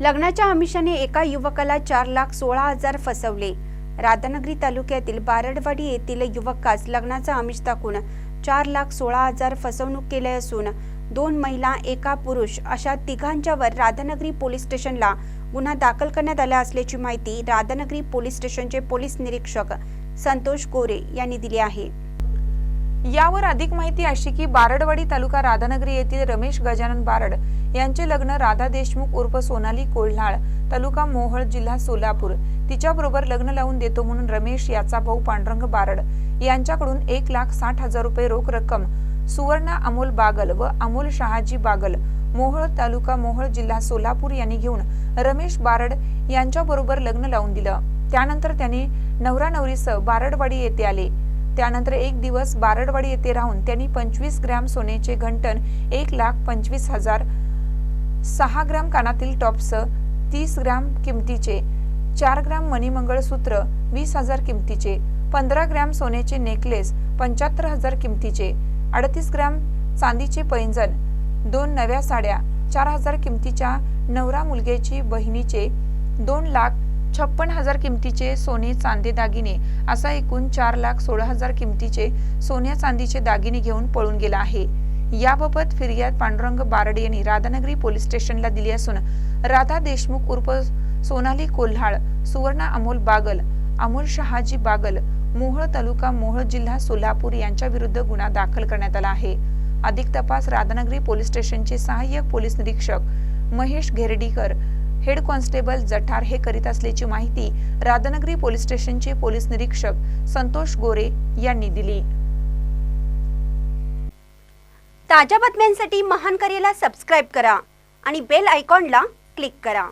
लग्नाच्या आमिषाने एका युवकाला चार लाख सोळा हजार फसवले. राधानगरी तालुक्यातील बारडवाडी येथील युवकास लग्नाचा आमिष दाखवून चार लाख सोळा हजार फसवणूक केले असून दोन महिला एका पुरुष अशा तिघांच्यावर राधानगरी पोलीस स्टेशनला गुन्हा दाखल करण्यात आला असल्याची माहिती राधानगरी पोलीस स्टेशनचे पोलीस निरीक्षक संतोष गोरे यांनी दिली आहे. यावर अधिक माहिती अशी की बारडवाडी तालुका राधानगरी येथील रमेश गजानन बारड यांचे लग्न राधा देशमुख उर्फ सोनाली कोल्हाळ तालुका मोहळ जिल्हा सोलापूर. तिच्याबरोबर लग्न लावून देतो म्हणून रमेश याचा भाऊ पांडुरंग बारड यांच्याकडून एक लाख साठ हजार रुपये रोख रक्कम सुवर्णा अमोल बागल व अमोल शहाजी बागल मोहळ तालुका मोहळ जिल्हा सोलापूर यांनी घेऊन रमेश बारड यांच्याबरोबर लग्न लावून दिलं. त्यानंतर त्यांनी नवरा नवरीसह बारडवाडी येथे आले. त्यानंतर एक दिवस बारडवाडी येथे राहून त्यांनी पंचवीस ग्रॅम सोन्याचे घंटन एक लाख पंचवीस हजार सहा ग्रॅम कानातील टॉप्स तीस ग्रॅम किमतीचे चार ग्रॅम मणिमंगळसूत्र वीस हजार किमतीचे पंधरा ग्रॅम सोन्याचे नेकलेस पंच्याहत्तर हजार किमतीचे अडतीस ग्रॅम चांदीचे पैंजण दोन नव्या साड्या चार हजार किमतीच्या नवरा मुलग्याची बहिणीचे दोन लाख छप्पन हजार किमतीचे सोने चांदी दागिने असा एकूण चार लाख सोळा हजार किमतीचे सोन्या चांदीचे दागिने घेऊन पळून गेला आहे. याबाबत फिर्याद पांडुरंग बारड यांनी राधानगरी पोलीस स्टेशनला दिली असून राधा देशमुख उर्फ सोनाली कोल्हाळ सुवर्णा अमोल बागल अमोल शहाजी बागल मोहोळ तालुका मोहोळ जिल्हा सोलापूर यांच्या विरुद्ध गुन्हा दाखल करण्यात आला आहे. अधिक तपास राधानगरी पोलीस स्टेशनचे सहाय्यक पोलीस निरीक्षक महेश घेरडीकर हेड कॉन्स्टेबल जठार हे करीत असल्याची माहिती राधानगरी पोलीस स्टेशनचे पोलीस निरीक्षक संतोष गोरे यांनी दिली. ताज्या बातम्यांसाठी महान करेला सबस्क्राईब करा आणि बेल आयकॉनला क्लिक करा.